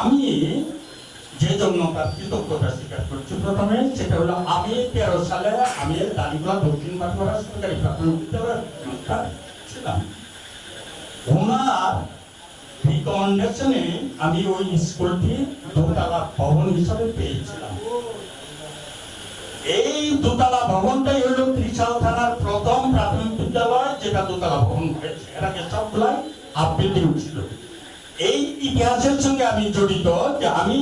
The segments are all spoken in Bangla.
আমি যে জন্য তার কৃতজ্ঞতা স্বীকার করছি প্রথমে, সেটা হলো আমি তেরো সালে আমি দক্ষিণ সরকারি প্রাথমিক ওনার রিকমেন্ডেশনে আমি ওই স্কুলটি দোতলা ভবন হিসাবে পেয়েছিলাম। এই দোতলা ভবনটাই হলো ত্রিশাল থানার প্রথম প্রাথমিক বিদ্যালয়, যেটা দোতলা ভবন হয়েছে। এটাকে সবগুলাই বিল্ডিং ছিল। এই ইতিহাসের সঙ্গে আমি জড়িত যে আমি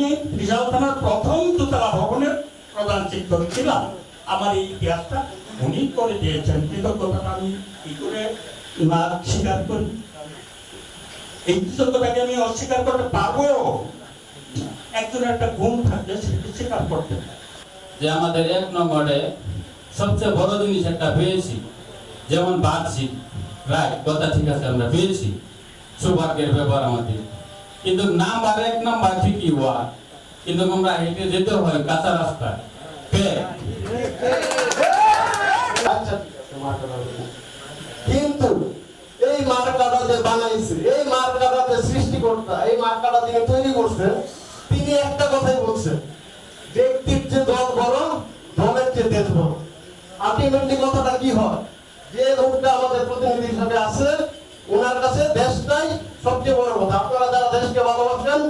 থানার প্রথম দোতলা ভবনের প্রধান শিক্ষক ছিলাম। আমার এই ইতিহাসটা উনি করে দিয়েছেন। কৃতজ্ঞতাটা আমি কি করে না স্বীকার করি? এই কৃতজ্ঞতাকে আমি অস্বীকার করতে পারব? একজনের একটা গুণ থাকলে সেটা স্বীকার করতে যে আমাদের এক নম্বরে সবচেয়ে বড় জিনিস একটা পেয়েছি। যেমন বার্ষিক। রাইট কথা ঠিক আছে, আমরা পেয়েছি। সৌভাগ্যের ব্যাপার আমাদের। কিন্তু নাম্বার এক, নাম্বার ঠিকই হওয়া। কিন্তু আমরা হেঁটে যেতে হয় কাঁচা রাস্তায় কে? আচ্ছা। কিন্তু এই মার্কাটা যে বানাইছে, এই মার্কাটা যে এই মার্কাটা তৈরি করছেন, তিনি একটা কথাই বলছেন, ব্যক্তির যে দল বড়, দলের যে দেশ বড়। আলটিমেটলি কথাটা কি হয়? যে লোকটা আমাদের প্রতিনিধি হিসাবে আছে ওনার কাছে দেশটাই সবচেয়ে বড় কথা। আপনারা যারা দেশকে ভালোবাসেন,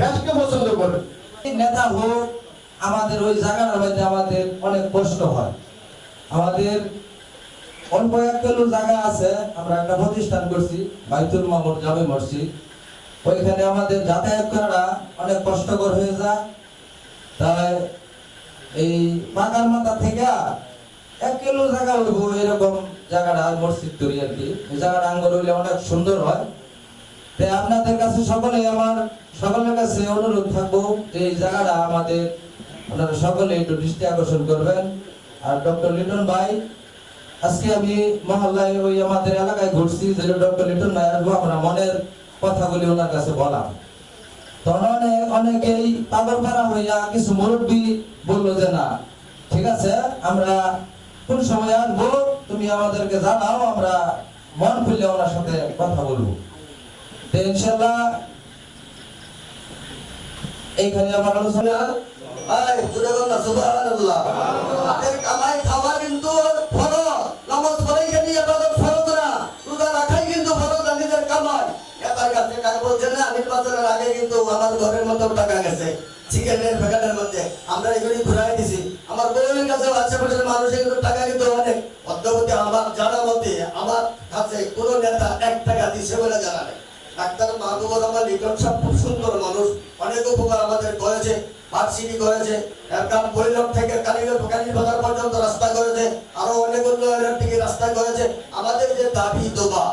দেশকে পছন্দ করেন। নেতা হোক আমাদের ওই জায়গাটার মধ্যে আমাদের অনেক কষ্ট হয়। আমাদের অল্প এক কিলো জায়গা আছে, আমরা একটা প্রতিষ্ঠান করছি, বাইতুল মামুর জামে মসজিদ। ওইখানে আমাদের যাতায়াত করাটা অনেক কষ্টকর হয়ে যায়। তাই এই পাকার মাথা থেকে এক কিলো জায়গা হইব এরকম জায়গাটা মসজিদ তৈরি আর কি। এই জায়গাটা আঙ্গর হইলে অনেক সুন্দর হয়। তাই আপনাদের কাছে সকলে আমার, সকলের কাছে অনুরোধ থাকব যে এই জায়গাটা আমাদের, আপনারা সকলে একটু দৃষ্টি আকর্ষণ করবেন। আর ডক্টর লিটন ভাই, আজকে আমি মহল্লায় ওই আমাদের এলাকায় ঘুরছি, যে ডক্টর লিটন ভাই আসব আমরা মনের কথাগুলি ওনার কাছে বললাম তখন অনেক, অনেকেই পাগল পাড়া হইয়া কিছু মুরব্বী বলল যে না, ঠিক আছে, আমরা কোন সময় আসব? তুমি আমাদেরকে জানাও, আমরা মন খুললে ওনার সাথে কথা বলব। ইনশাল্লাহ এইখানে আমার আলোচনা। কাছে কিন্তু টাকা আমরা এগুলি ঘুরাই দিছি। আমার বউয়ের কাছে মানুষের কিন্তু টাকা কিন্তু অনেক। অদ্যবধি আমার জানা মতে আমার কাছে কোনো নেতা এক টাকা দিছে বলে জানা নেই। ডাক্তার মাহবুবুর রহমান লিটন সাহেব খুব সুন্দর মানুষ, অনেক উপকার আমাদের করেছে, ভার্সিটি করেছে একদম পরিলোক থেকে কালীগঞ্জ পর্যন্ত রাস্তা করেছে, আরও অনেক উন্নয়নের রাস্তা করেছে। আমাদের যে দাবি দোবা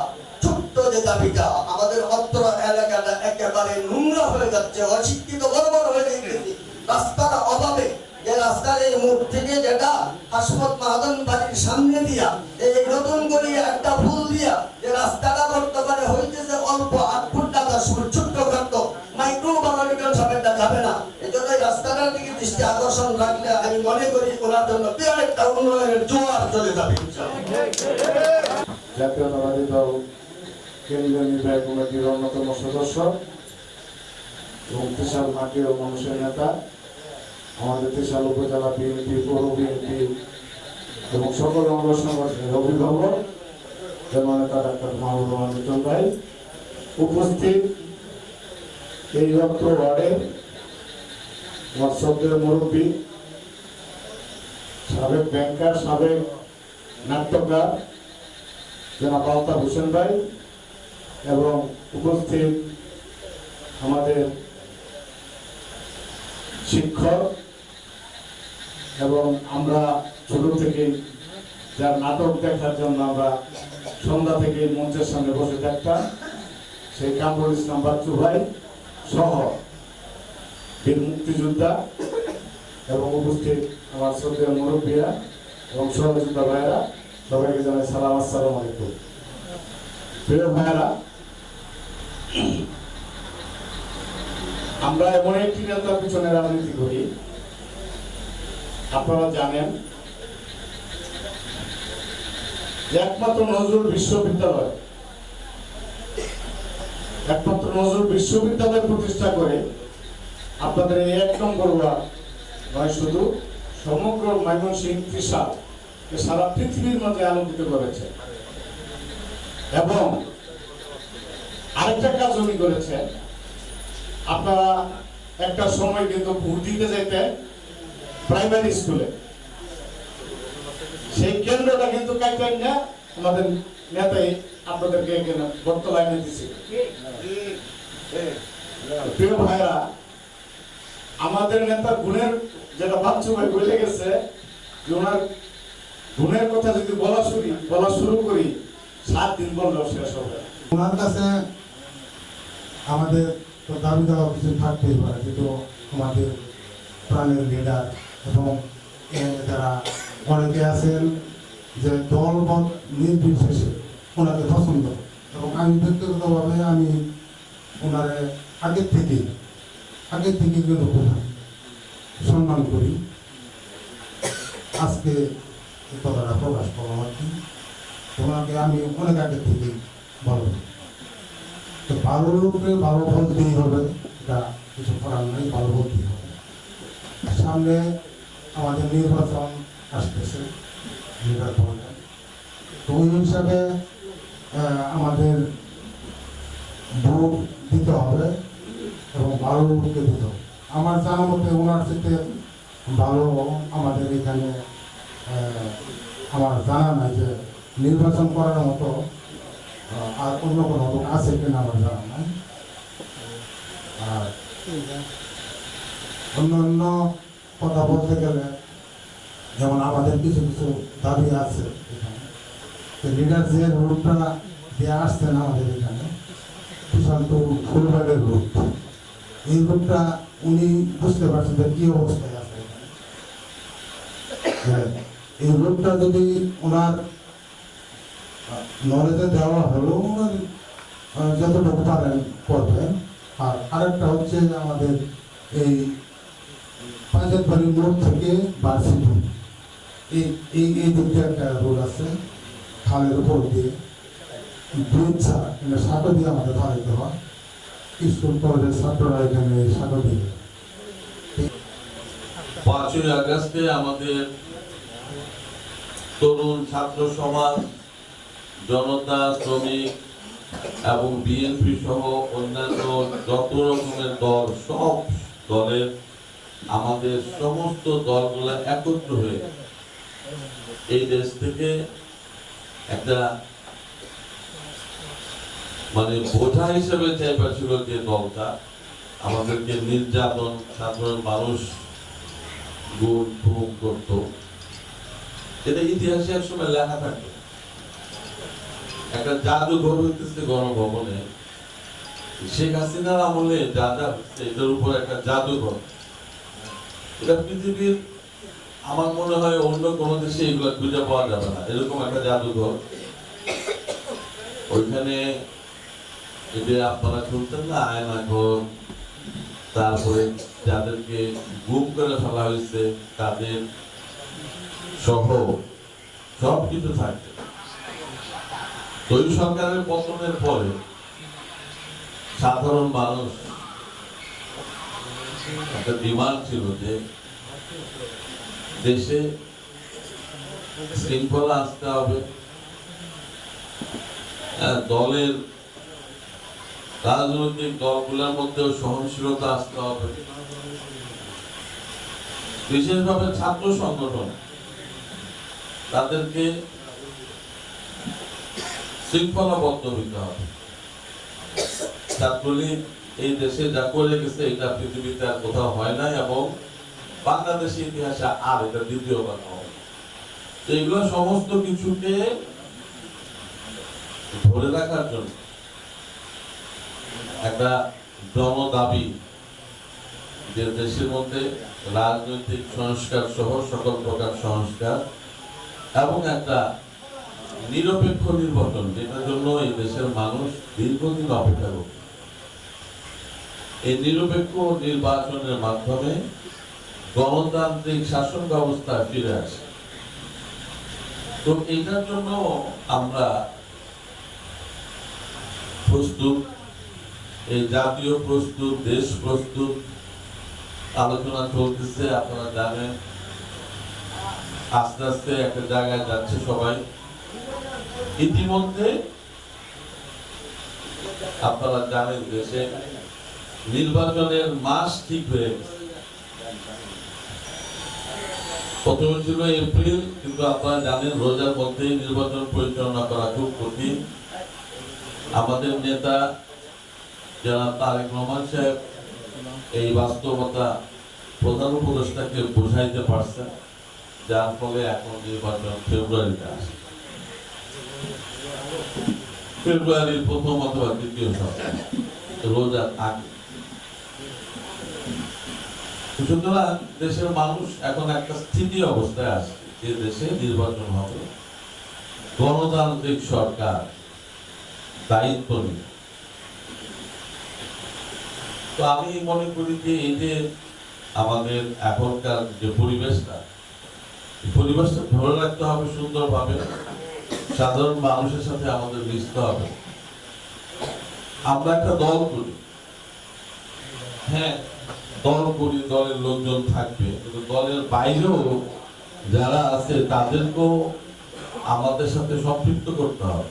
ছোট্ট যে দাবিটা, আমাদের অত্র এলাকাটা একেবারে নোংরা হয়ে যাচ্ছে, অশিক্ষিত বরাবর হয়ে গেছে রাস্তার অভাবে যে রাস্তার এই মুখ থেকে যেটা হাসমত মাহাদন বাড়ির সামনে দিয়া, এই নতুন করে একটা ফুল দিয়া যে রাস্তাটা বর্তমানে হইতেছে অল্প আট ফুট টাকা ছোট্ট খাদ্য মাইক্রো বানালিকাল সাপেরটা যাবে না এই জন্য এই রাস্তাটার দিকে দৃষ্টি আকর্ষণ রাখলে আমি মনে করি ওনার জন্য বিরাট একটা উন্নয়নের জোয়ার চলে যাবে, ইনশাআল্লাহ। জাতীয়তাবাদী দল, কেন্দ্রীয় নির্বাহী কমিটির অন্যতম সদস্য, এবং ত্রিশাল মাটি ও মানুষের নেতা আমাদের ত্রিশাল উপজেলা বিএনপি, পৌর বিএনপি এবং সকল অঙ্গ সংগঠনের অভিভাবক যেমন নেতা ডাক্তার মাহবুব রহমান ভাই উপস্থিত। এই রক্ত ওয়ার্ডে আমার মুরব্বী, সাবেক ব্যাংকার, সাবেক নাট্যকার জনাব আলতাফ হোসেন ভাই এবং উপস্থিত আমাদের শিক্ষক এবং আমরা ছোট থেকে যার নাটক দেখার জন্য আমরা সন্ধ্যা থেকে মঞ্চের সামনে বসে থাকতাম, সেই কামরুল ইসলাম বাচ্চু ভাই সহ বীর মুক্তিযোদ্ধা এবং উপস্থিত আমার শ্রদ্ধেয় মুরব্বীরা এবং সহযোদ্ধা ভাইয়েরা, সবাইকে জানাই সালাম, আসসালাম আলাইকুম। প্রিয় ভাইয়েরা, আমরা এমন একটি নেতার পিছনে রাজনীতি করি আপনারা জানেন একমাত্র নজরুল বিশ্ববিদ্যালয়, একমাত্র নজরুল বিশ্ববিদ্যালয় প্রতিষ্ঠা করে আপনাদের এই এক নম্বর ওয়ার্ড নয়, শুধু সমগ্র ময়মনসিংহ ত্রিশাল সারা পৃথিবীর মাঝে আলোকিত করেছে। এবং আরেকটা কাজ উনি করেছেন, আপনারা একটা সময় কিন্তু ভোট দিতে যেতে প্রাইমারি স্কুলে। সেই কেন্দ্রটা কিন্তু কাটলেন না আমাদের নেতাই আপনাদেরকে এখানে বর্তমানে দিচ্ছে প্রিয় ভাইরা আমাদের নেতা গুণের যেটা বাচ্চু ভাই, বলে গেছে যে ওনার গুণের কথা যদি বলা শুরু বলা শুরু করি, সাত দিন বললেও শেষ হবে ওনার কাছে আমাদের দাবি দেওয়া কিছু থাকতেই পারে কিন্তু আমাদের প্রাণের লিডার এবং যারা অনেকে আছেন যে দল মত নির্বিশেষে ওনাকে পছন্দ। এবং আমি ব্যক্তিগতভাবে আমি ওনারে আগের থেকেই, আগের থেকে কিন্তু সম্মান করি, আজকে কথাটা প্রকাশ করলাম আর কি ওনাকে আমি অনেক আগে থেকেই ভালো তো ভালো লোককে ভালো ফল বলতেই হবে, এটা কিছু করার নাই, ভালো বলতেই হবে। সামনে আমাদের নির্বাচন আসতেছে নির্বাচন তো ওই হিসাবে আমাদের ভোট দিতে হবে এবং ভালো লোককে দিতে হবে। আমার জানা মতে ওনার সাথে ভালো আমাদের এখানে আমার জানা নাই যে নির্বাচন করার মতো আর অন্য কোনো লোক আছে কিনা আমার জানা নাই। আর অন্য অন্য কথা বলতে গেলে যেমন আমাদের কিছু কিছু দাবি আছে। এখানে লিডার যে রুটটা দিয়ে আসছেন আমাদের এখানে, সুশান্ত ফুলবাগের রুট এই রুটটা উনি বুঝতে পারছেন যে কি অবস্থায় আছে এই রুটটা যদি ওনার নলেজে দেওয়া হলো, ওনার যতটুকু পারেন করবেন। আর আরেকটা হচ্ছে আমাদের এই পাঁচের বাড়ি মোড় থেকে বার্ষিক এই এই এই একটা রোড আছে খালের উপর দিয়ে। এখানে সাঁকো দিয়ে আমাদের স্কুল, কলেজের ছাত্ররা এখানে সাঁকো দিয়ে। পাঁচই আগস্টে আমাদের তরুণ ছাত্র সমাজ, জনতা, শ্রমিক এবং বিএনপি সহ অন্যান্য যত রকমের দল, সব দলের আমাদের সমস্ত দলগুলো একত্র হয়ে এই দেশ থেকে একটা মানে বোঝা হিসেবে চাইবা ছিল যে দলটা, আমাদেরকে নির্যাতন, সাধারণ মানুষ গুণ করতো। এটা ইতিহাসে এক লেখা থাকতো। একটা জাদুঘর হইতেছে গণভবনে। শেখ হাসিনার আমলে যা যা এটার উপর একটা জাদুঘর। এটা পৃথিবীর আমার মনে হয় অন্য কোনো দেশে এগুলো খুঁজে পাওয়া যাবে না। এরকম একটা জাদুঘর। ওইখানে আপনারা শুনছেন না আয়না ঘর তারপরে যাদেরকে গুম করে ফেলা হয়েছে, তাদের সহ সব কিছু থাকবে। তৈরি সরকারের পতনের পরে সাধারণ মানুষ একটা ডিমান্ড ছিল যে দেশে শৃঙ্খলা আসতে হবে। দলের রাজনৈতিক দলগুলোর মধ্যেও সহনশীলতা আসতে হবে। বিশেষভাবে ছাত্র সংগঠন, তাদেরকে শৃঙ্খলাবদ্ধ হইতে হবে। ছাত্রলীগ এই দেশে যা করে গেছে, এটা পৃথিবীতে আর কোথাও হয় নাই এবং বাংলাদেশের ইতিহাসে আর এটা দ্বিতীয়বার হবে তো এগুলো সমস্ত কিছুকে ধরে রাখার জন্য একটা জনদাবি যে দেশের মধ্যে রাজনৈতিক সংস্কার সহ সকল প্রকার সংস্কার এবং একটা নিরপেক্ষ নির্বাচন, যেটার জন্য এই দেশের মানুষ দীর্ঘদিন অপেক্ষা করছে। এই নিরপেক্ষ নির্বাচনের মাধ্যমে গণতান্ত্রিক শাসন ব্যবস্থা ফিরে আসে। তো এটার জন্য আমরা প্রস্তুত, এই জাতীয় প্রস্তুত, দেশ প্রস্তুত, আলোচনা চলতেছে, আপনারা জানেন। আস্তে আস্তে একটা জায়গায় যাচ্ছে সবাই। ইতিমধ্যে আপনারা জানেন দেশে নির্বাচনের মাস ঠিক হয়ে প্রথমে ছিল এপ্রিল, কিন্তু আপনারা জানেন রোজার মধ্যে নির্বাচন পরিচালনা করা খুব কঠিন। আমাদের নেতা যারা তারেক রহমান সাহেব এই বাস্তবতা প্রধান উপদেষ্টাকে বোঝাইতে পারছেন, যার ফলে এখন নির্বাচন ফেব্রুয়ারিতে আসে ফেব্রুয়ারির প্রথম অথবা দ্বিতীয় সপ্তাহ, রোজার সুতরাং দেশের মানুষ এখন একটা স্থিতি অবস্থায় আছে যে দেশে নির্বাচন হবে। গণতান্ত্রিক সরকার দায়িত্ব নিয়ে। তো আমি মনে করি যে এই যে আমাদের এখনকার যে পরিবেশটা পরিবেশটা ধরে রাখতে হবে সুন্দরভাবে। সাধারণ মানুষের সাথে আমাদের মিশতে হবে। আমরা একটা দল করি। হ্যাঁ দল দলের লোকজন থাকবে, কিন্তু দলের বাইরেও যারা আছে তাদেরকেও আমাদের সাথে সম্পৃক্ত করতে হবে।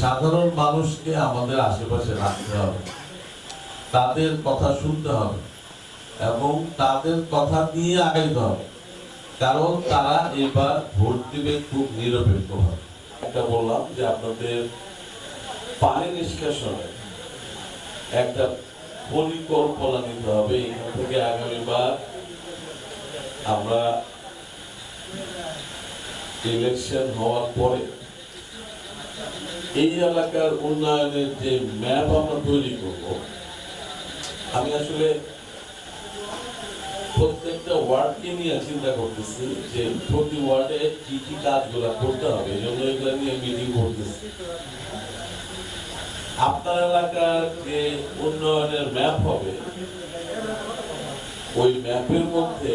সাধারণ মানুষকে আমাদের আশেপাশে রাখতে হবে। তাদের কথা শুনতে হবে এবং তাদের কথা নিয়ে আগাইতে হবে। কারণ তারা এবার ভোট দিবে খুব নিরপেক্ষ হবে একটা বললাম যে আপনাদের পানি নিষ্কাশনে একটা পরিকল্পনা নিতে হবে, এখান থেকে আগামীবার আমরা ইলেকশন হওয়ার পরে এই এলাকার উন্নয়নের যে ম্যাপ আমরা তৈরি করব, আমি আসলে প্রত্যেকটা ওয়ার্ডকে নিয়ে চিন্তা করতেছি যে প্রতি ওয়ার্ডে কি কি কাজগুলো করতে হবে, এই জন্য এগুলো নিয়ে মিটিং করতেছি। আপনার এলাকার যে উন্নয়নের ম্যাপ হবে, ওই ম্যাপের মধ্যে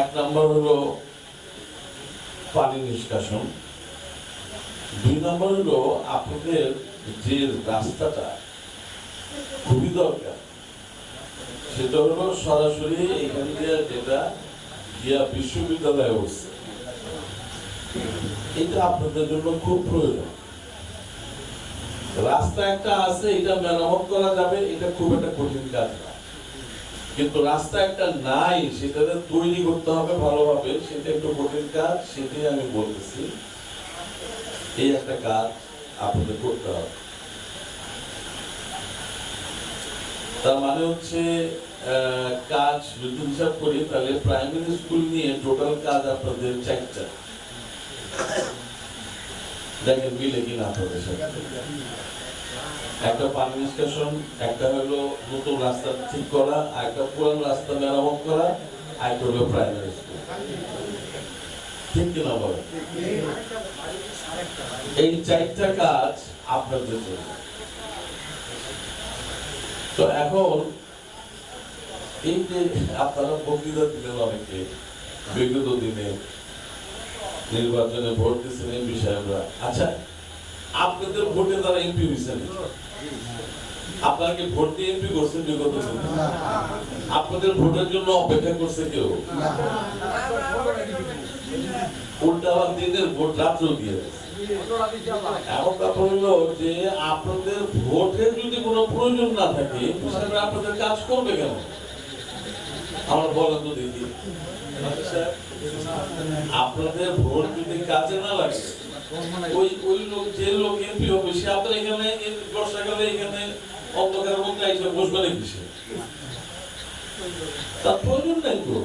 এক নম্বর হলো পানি নিষ্কাশন, দুই নম্বর হলো আপনাদের যে রাস্তাটা খুবই দরকার, সেটা হলো সরাসরি এখান দিয়ে যেটা গিয়া বিশ্ববিদ্যালয়ে উঠছে এটা আপনাদের জন্য খুব প্রয়োজন। রাস্তা একটা আছে, এটা মেরামত করা যাবে, এটা খুব একটা কঠিন কাজ না। কিন্তু রাস্তা একটা নাই, সেটাতে তৈরি করতে হবে ভালোভাবে, সেটা একটু কঠিন কাজ, সেটাই আমি বলতেছি। এই একটা কাজ আপনাদের করতে হবে। তার মানে হচ্ছে কাজ যদি হিসাব করি, তাহলে প্রাইমারি স্কুল নিয়ে টোটাল কাজ আপনাদের চারটা দেখেন মিলে কিনা আপনাদের সাথে একটা পানি নিষ্কাশন, একটা হলো নতুন রাস্তা ঠিক করা, আর একটা পুরান রাস্তা মেরামত করা, আর একটা হলো প্রাইমারি স্কুল ঠিক কিনা বলেন? এই চারটা কাজ আপনাদের জন্য তো এখন এই যে আপনারা বক্তৃতা দিলেন অনেকে, বিগত দিনে নির্বাচনে ভোট দিচ্ছেন বিষয়ে আমরা। আচ্ছা আপনাদের ভোটে তারা এমপি হয়েছেন। আপনারা কি ভোট দিয়ে এমপি করছেন বিগত আপনাদের ভোটের জন্য অপেক্ষা করছে কেউ? আমার বলেন তো আচ্ছা, আপনাদের ভোট যদি কাজে না লাগে, ওই ওই লোক, যে লোক এমপি হবে, সে আপনার এখানে বর্ষাকালে এখানে অন্ধকারের মধ্যে এসে বসবে সে? তার প্রয়োজন নাই তো।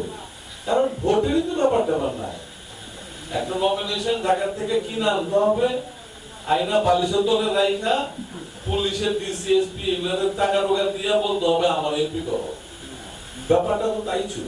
কারণ ভোটেরই তো ব্যাপারটা ট্যাপার নাই। একটা নমিনেশন ঢাকার থেকে কিনে আনতে হবে, আইনা বালিশের তলে রাইখা, পুলিশের ডিসিএসপি এগুলোদের টাকা টোকা দিয়ে বলতে হবে, আমার এমপি করো। ব্যাপারটা তো তাই ছিল।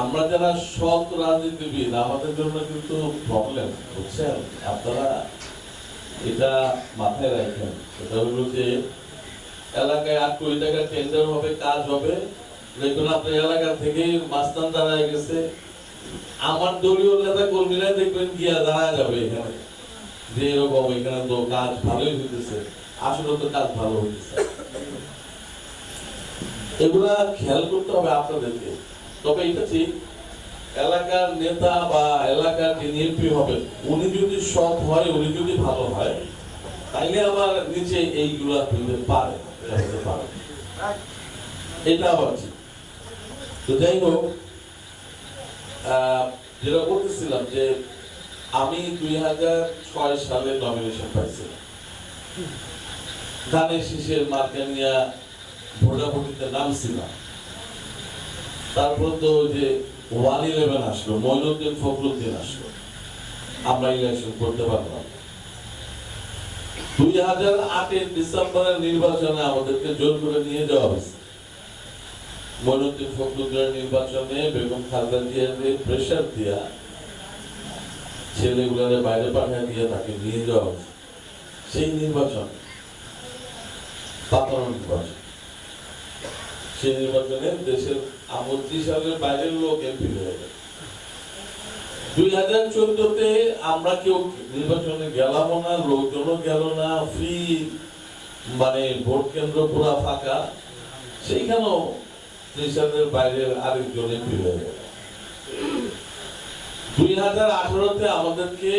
আমরা যারা সৎ রাজনীতিবিদ, আমাদের জন্য কিন্তু প্রবলেম বুঝছেন? আপনারা এটা মাথায় রাখেন। এটা হলো যে, এলাকায় আট কোটি টাকা টেন্ডার হবে, কাজ হবে। দেখুন আপনার এলাকা থেকে মাস্তান দাঁড়ায় গেছে। আমার দলীয় নেতা কর্মীরা দেখবেন গিয়া দাঁড়ায় যাবে এখানে। যে এরকম এখানে তো কাজ ভালোই হইতেছে। আসলে তো কাজ ভালো হইতেছে। এগুলা খেয়াল করতে হবে আপনাদেরকে। তবে এটা ঠিক, এলাকার নেতা বা এলাকার যিনি এমপি হবে উনি যদি সৎ হয়, উনি যদি ভালো হয়, তাইলে আমার নিচে এইগুলা হইতে পারে পারে। এটা আবার ঠিক। তো যাই হোক যেটা বলতেছিলাম যে আমি দুই হাজার ছয় সালে নমিনেশন পাইছিলাম। ধানের শীষের মার্কা নিয়ে ভোটাভুটিতে নামছিলাম। তারপর তো ওই যে ওয়ান ইলেভেন আসলো, মইনুদ্দিন ফখরুদ্দিন আসলো। আমরা ইলেকশন করতে পারলাম দুই হাজার আটের ডিসেম্বরের নির্বাচনে আমাদেরকে জোর করে নিয়ে যাওয়া হয়েছে। মইনুদ্দিন ফখরুদ্দিনের নির্বাচনে বেগম খালেদা জিয়াকে প্রেশার দিয়া ছেলেগুলোরে বাইরে পাঠিয়ে দিয়ে তাকে নিয়ে যাওয়া হয়েছে। সেই নির্বাচন, পাতানো নির্বাচন। সেই নির্বাচনে দেশের আমরা কেউ নির্বাচনে গেলাম না, লোকজনও গেল না ফ্রি মানে ভোট কেন্দ্র পুরা ফাঁকা। সেইখানেও ত্রিশালের বাইরের আরেকজন এমপি হয়ে গেল দুই হাজার আঠারোতে আমাদেরকে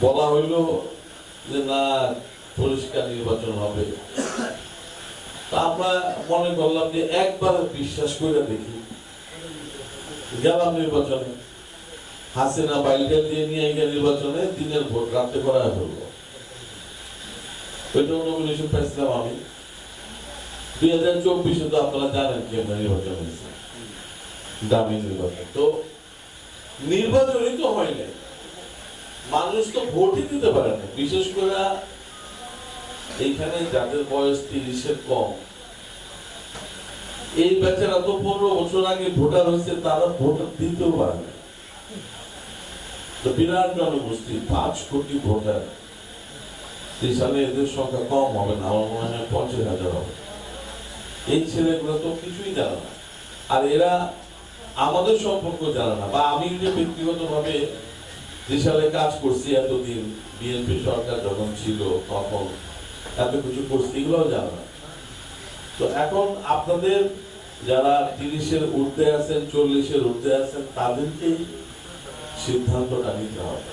বলা হইল যে, না, পরিষ্কার নির্বাচন হবে। আমরা মনে করলাম যে একবার বিশ্বাস করে দেখি। গেলাম নির্বাচনে। হাসিনা দিয়ে নিয়ে গিয়ে নির্বাচনে দিনের ভোট রাতে করা হলো। চব্বিশে তো আপনারা জানেন নির্বাচন দামি তো নির্বাচনই তো হয় নাই। মানুষ তো ভোটই দিতে পারে না। বিশেষ করে এইখানে যাদের বয়স তিরিশের কম। এই বেচারা তো পনেরো বছর আগে ভোটার হয়েছে, তারা ভোট দিতেও পারে তো বিরাট জনগোষ্ঠী, পাঁচ কোটি ভোটার। এদের সংখ্যা কম হবে না, আমার মনে হয় পঞ্চাশ হাজার হবে। এই ছেলেগুলো তো কিছুই জানে না। আর এরা আমাদের সম্পর্ক জানে না, বা আমি যে ব্যক্তিগতভাবে যে সালে কাজ করছি, এতদিন বিএনপি সরকার যখন ছিল, তখন এত কিছু করছি, এগুলোও জানে না। তো এখন আপনাদের যারা তিরিশের ঊর্ধ্বে আছেন, চল্লিশের ঊর্ধ্বে আছেন, তাদেরকেই সিদ্ধান্তটা নিতে হবে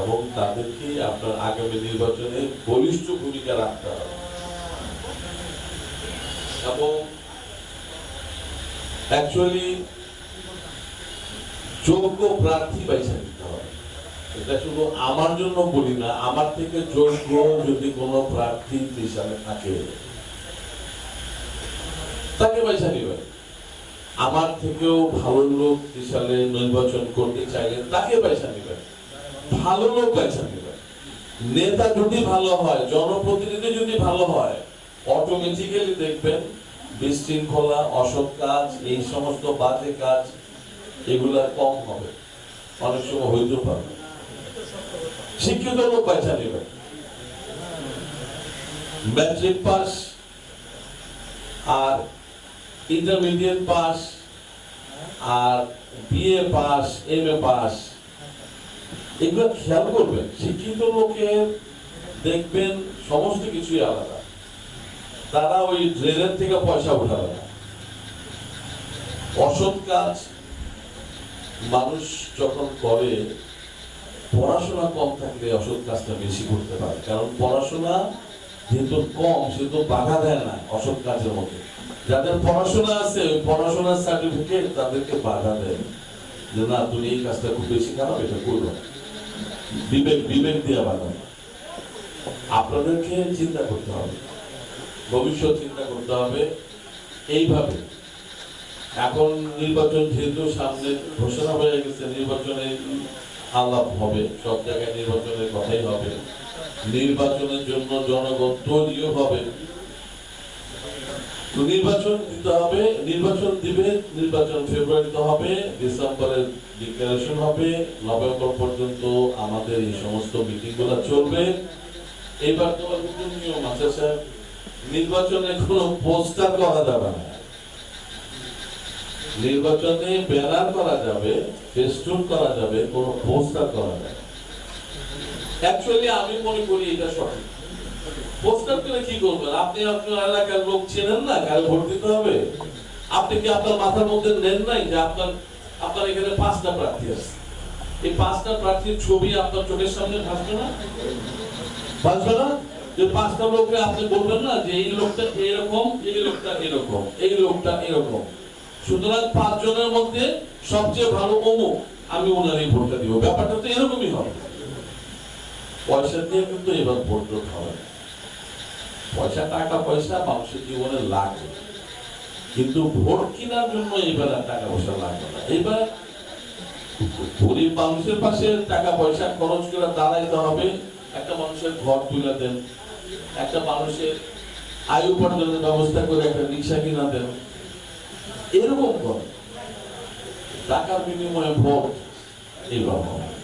এবং তাদেরকে আপনার আগামী নির্বাচনে বলিষ্ঠ ভূমিকা রাখতে হবে। এবং অ্যাকচুয়ালি যোগ্য প্রার্থী বাইছে নিতে হবে। এটা শুধু আমার জন্য বলি না, আমার থেকে যোগ্য যদি কোনো প্রার্থী হিসাবে থাকে। তাকে পয়সা নিবে আমার থেকেও ভালো লোক হিসাবে নির্বাচন করতে চাইলে তাকে পয়সা নিবে ভালো লোক পয়সা নিবে নেতা যদি ভালো হয়, জনপ্রতিনিধি যদি ভালো হয় অটোমেটিক্যালি দেখবেন বিশৃঙ্খলা, অসৎ কাজ, এই সমস্ত বাজে কাজ এগুলা কম হবে। অনেক সময় হইতেও পারবে শিক্ষিত লোক পয়সা নেবে ম্যাট্রিক পাস আর intermediate pass R BA pass M A pass এগুলো খেয়াল করবেন। শিক্ষিত লোকের দেখবেন সমস্ত কিছুই আলাদা। তারা ওই ড্রেনের থেকে পয়সা উঠাবে না। অসৎ কাজ মানুষ যখন করে পড়াশোনা কম থাকলে অসৎ কাজটা বেশি করতে পারে। কারণ পড়াশোনা যেহেতু কম, সেহেতু বাধা দেয় না অসৎ কাজের মধ্যে। যাদের পড়াশোনা আছে, ওই পড়াশোনার সার্টিফিকেট তাদেরকে বাধা দেয়। যে না, তুমি এই কাজটা খুব বেশি খারাপ, এটা করব বিবেক বিবেক দিয়ে বাধা। আপনাদেরকে চিন্তা করতে হবে। ভবিষ্যৎ চিন্তা করতে হবে এইভাবে। এখন নির্বাচন যেহেতু সামনে ঘোষণা হয়ে গেছে, নির্বাচনে আলাপ হবে, সব জায়গায় নির্বাচনের কথাই হবে। নির্বাচনের জন্য জনগণ তৈরিও হবে। নির্বাচন দিতে হবে, নির্বাচন দিবে, নির্বাচন ফেব্রুয়ারিতে হবে ডিসেম্বরে ডিক্লারেশন হবে, নভেম্বর পর্যন্ত আমাদের এই সমস্ত মিটিংগুলো চলবে। এবার তো আর নতুন নিয়ম আছে, স্যার। নির্বাচনে কোনো পোস্টার করা যাবে না। নির্বাচনে ব্যানার করা যাবে ফেস্টুন করা যাবে, কোনো পোস্টার করা যাবে। অ্যাকচুয়ালি আমি মনে করি এটা সঠিক। পোস্টার করে কি করবেন? আপনি আপনার এলাকার লোক চেনেন না? কারও ভোট দিতে হবে? আপনি কি আপনার মাথার মধ্যে নেন নাই যে আপনার আপনার এখানে পাঁচটা প্রার্থী আছে? এই পাঁচটা প্রার্থীর ছবি আপনার চোখের সামনে ভাসবে না? ভাসবে না? যে পাঁচটা লোককে আপনি বলবেন না যে এই লোকটা এরকম, এই লোকটা এরকম, এই লোকটা এরকম। সুতরাং পাঁচজনের মধ্যে সবচেয়ে ভালো অমুক আমি ওনারই ভোটটা দিব। ব্যাপারটা তো এরকমই হবে। পয়সা দিয়ে কিন্তু এবার ভোট হবে। পয়সা, টাকা, পয়সা মানুষের জীবনে লাগে কিন্তু ভোট কেনার জন্য এবার আর টাকা পয়সা লাগবে না। এবার গরিব মানুষের পাশে টাকা, পয়সা, খরচ করে দাঁড়াইতে হবে একটা মানুষের ঘর তুলে দেন। একটা মানুষের আয়ু উপার্জনের ব্যবস্থা করে একটা রিক্সা কিনা দেন। এরকম করে টাকার বিনিময়ে ভোট এইভাবে